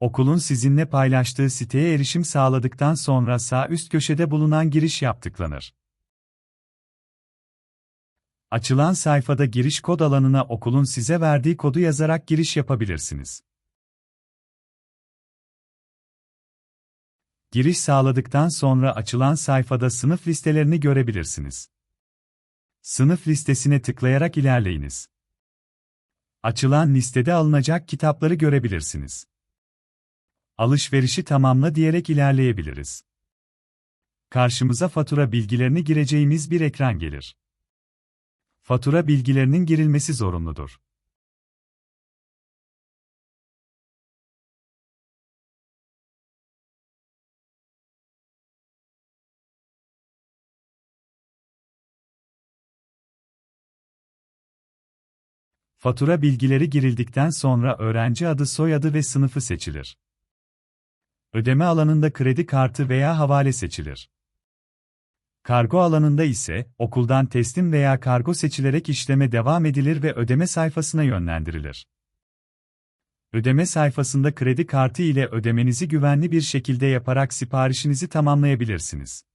Okulun sizinle paylaştığı siteye erişim sağladıktan sonra sağ üst köşede bulunan giriş yap tıklanır. Açılan sayfada giriş kod alanına okulun size verdiği kodu yazarak giriş yapabilirsiniz. Giriş sağladıktan sonra açılan sayfada sınıf listelerini görebilirsiniz. Sınıf listesine tıklayarak ilerleyiniz. Açılan listede alınacak kitapları görebilirsiniz. Alışverişi tamamla diyerek ilerleyebiliriz. Karşımıza fatura bilgilerini gireceğimiz bir ekran gelir. Fatura bilgilerinin girilmesi zorunludur. Fatura bilgileri girildikten sonra öğrenci adı, soyadı ve sınıfı seçilir. Ödeme alanında kredi kartı veya havale seçilir. Kargo alanında ise okuldan teslim veya kargo seçilerek işleme devam edilir ve ödeme sayfasına yönlendirilir. Ödeme sayfasında kredi kartı ile ödemenizi güvenli bir şekilde yaparak siparişinizi tamamlayabilirsiniz.